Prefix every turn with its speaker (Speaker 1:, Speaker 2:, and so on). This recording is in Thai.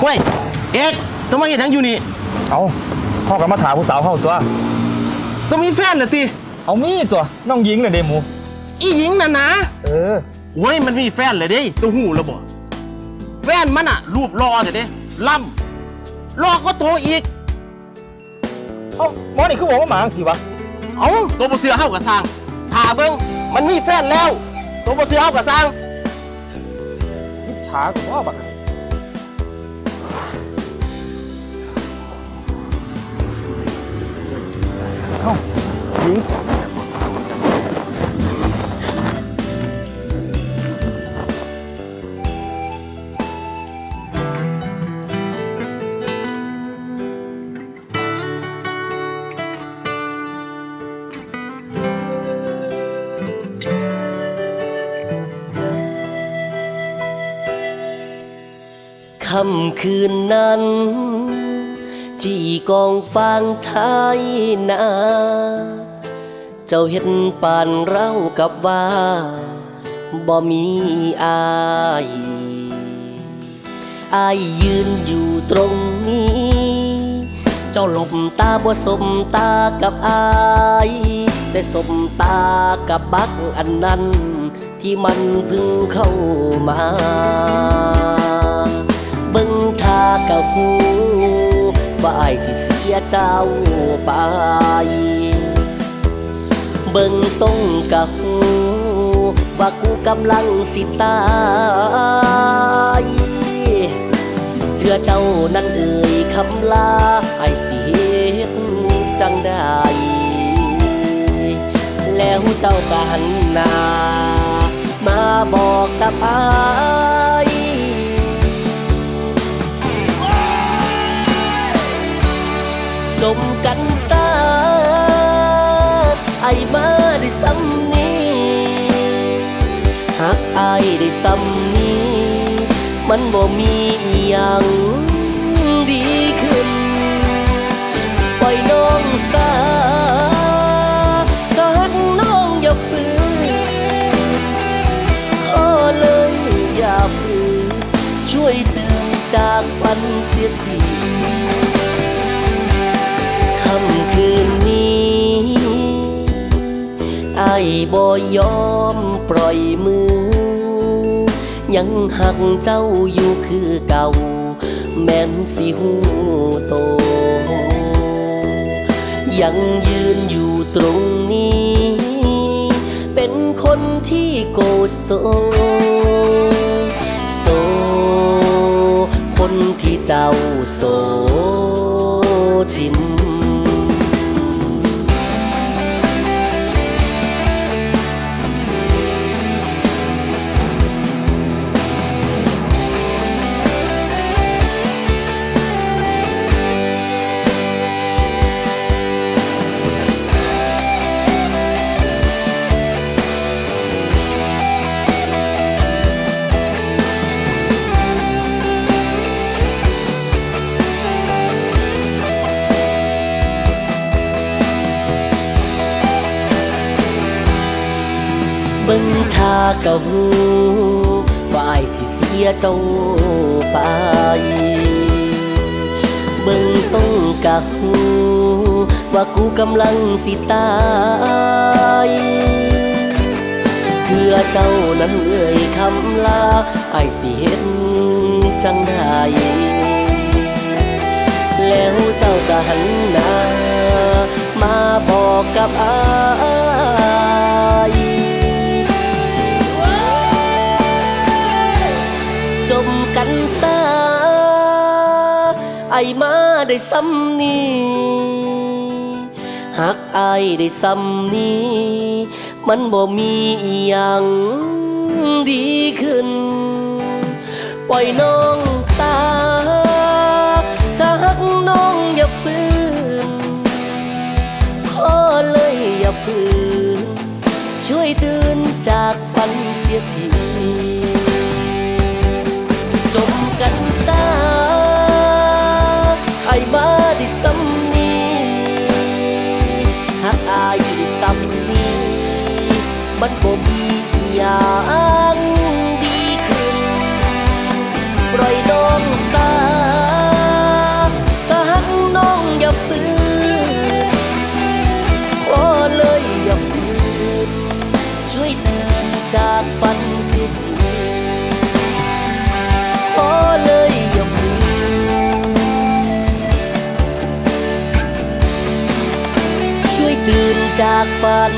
Speaker 1: ห่วยห่วยเอ็กต้องมาเห็นนังอยู่นี่
Speaker 2: เอาพ่อก็มาถามผู้สาวเข้าตัว
Speaker 1: ต้องมีแฟนเหรอตี
Speaker 2: เอามีตัวน้องหญิงน่ะเดหมู
Speaker 1: อีหญิงน่ะนะ
Speaker 2: เออ
Speaker 1: โอ้ยมันมีแฟนเลยเด้ตัวหูแล้วบ่แฟนมันอะรูปรอแต่เด้ล่ำรอก็โตอีก
Speaker 2: เอ้าหมอนี่คือบอกว่าหมาจังสิวะ
Speaker 1: เอ้าตัวบ่เสือเฮากับสร้างถาเบิ่งมันมีแฟนแล้ว ตัวบ่เสือเฮากับสร้าง
Speaker 2: อิจฉากูว่าบัก อ้าหญิง
Speaker 3: ค่ำคืนนั้น ที่กองฟางท้ายนา เจ้าเห็นป่านเรากับว่าบ่มีอายอายยืนอยู่ตรงนี้ เจ้าหลบตาบ่สมตากับอายแต่สมตากับบักอันนั้น ที่มันเพิ่งเข้ามา เบิ่งทากับหู ว่าอายสิเสียเจ้าไป เบิ่งทรงกะหูว่ากูกำลังสิตายเถื่อเจ้านั้นเอ่ยคำลาไอ้สิเฮ็ดจังได้ แล้วเจ้าก็หันหน้ามาบอกกับอาย จมกันซาไอมาได้ซ้ำนี้หากไอได้ซ้ำนี้ มันบ่มีอหยังดีขึ้น ปล่อยน้องซาถ้าหักน้องอย่าฝืนขอเลยอย่าฝืนช่วยตื่นจากฝันเสียที บ่ยอมปล่อยมือ ยังหักเจ้าอยู่คือเก่า แม้นสิหูโต ยังยืนอยู่ตรงนี้ เป็นคนที่โกโซโซ คนที่เจ้าโซ งทากะหูว่าอสิเสียเจ้าไปเบิ่งทรงกะหูว่ากูกำลังสิตายเพื่อเจ้านั้นเอ่ยคำลาไอสิเห็นจังได้แล้วเจ้าก็หันหน้ามาบอกกับอา ไอมาได้ซ้ำนี้หากไอายได้ซ้ำนี้ มันบ่มีอหยังดีขึ้น ปล่อยน้องตาถ้าหักน้องอย่าฝืนขอเลยอย่าฝืน ช่วยตื่นจากฝันเสียทีายได้ซ้ำนี้มันบ่มีอย่าง จากฝัน